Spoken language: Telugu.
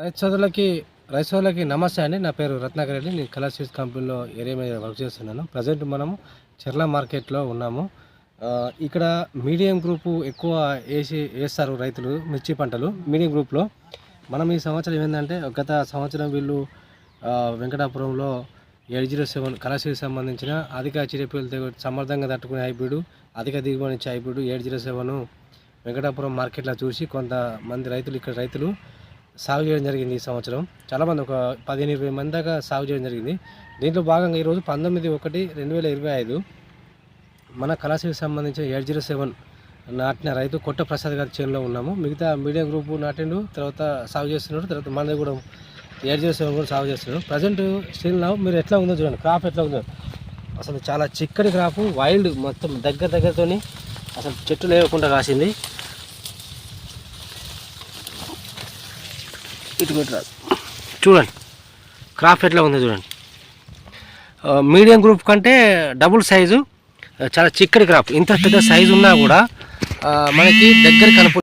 రైతు సోదరులకి రైతు సోదరులకి నమస్తే అండి. నా పేరు రత్నాకర్ రెడ్డి. నేను కలర్ సీడ్స్ కంపెనీలో ఏరియా మీద వర్క్ చేస్తున్నాను. ప్రజెంట్ మనము చెర్ల మార్కెట్లో ఉన్నాము. ఇక్కడ మీడియం గ్రూపు ఎక్కువ వేసి వేస్తారు రైతులు మిర్చి పంటలు మీడియం గ్రూప్లో. మనం ఈ సంవత్సరం ఏంటంటే గత సంవత్సరం వీళ్ళు వెంకటాపురంలో ఎయిట్ జీరో సెవెన్ కలర్సీకి సంబంధించిన అధిక చిరపీలతో సమర్థంగా తట్టుకునే హైబ్రిడ్ అధిక దిగుబడి ఇచ్చే hybrid eight zero seven Venkatapuram మార్కెట్లో చూసి కొంతమంది రైతులు ఇక్కడ రైతులు సాగు చేయడం జరిగింది ఈ సంవత్సరం. చాలామంది ఒక పదిహేను ఇరవై మంది దాకా సాగు చేయడం జరిగింది. దీంట్లో భాగంగా ఈరోజు పంతొమ్మిది ఒకటి రెండు వేల ఇరవై ఐదు మన కళాశికి సంబంధించిన ఎయిట్ జీరో సెవెన్ నాటిన రైతు కొట్ట ప్రసాద్ గారి చేనులో ఉన్నాము. మిగతా మీడియం గ్రూప్ నాటిండు తర్వాత సాగు చేస్తున్నాడు తర్వాత మనది కూడా ఎయిట్ జీరో సెవెన్ కూడా సాగు చేస్తున్నాడు. ప్రజెంట్ స్టిల్ మీరు ఎట్లా ఉందో చూడండి. క్రాప్ ఎట్లా ఉందో. అసలు చాలా చిక్కటి క్రాప్ వైల్డ్ మొత్తం దగ్గర దగ్గరతోని అసలు చెట్టు లేకుండా కాసింది ఇటు పెట్టరాదు చూడండి. క్రాప్ ఎట్లా ఉందో చూడండి. మీడియం గ్రూప్ కంటే డబుల్ సైజు చాలా చిక్కటి క్రాప్. ఇంత పెద్ద సైజు ఉన్నా కూడా మనకి దగ్గర కలుపు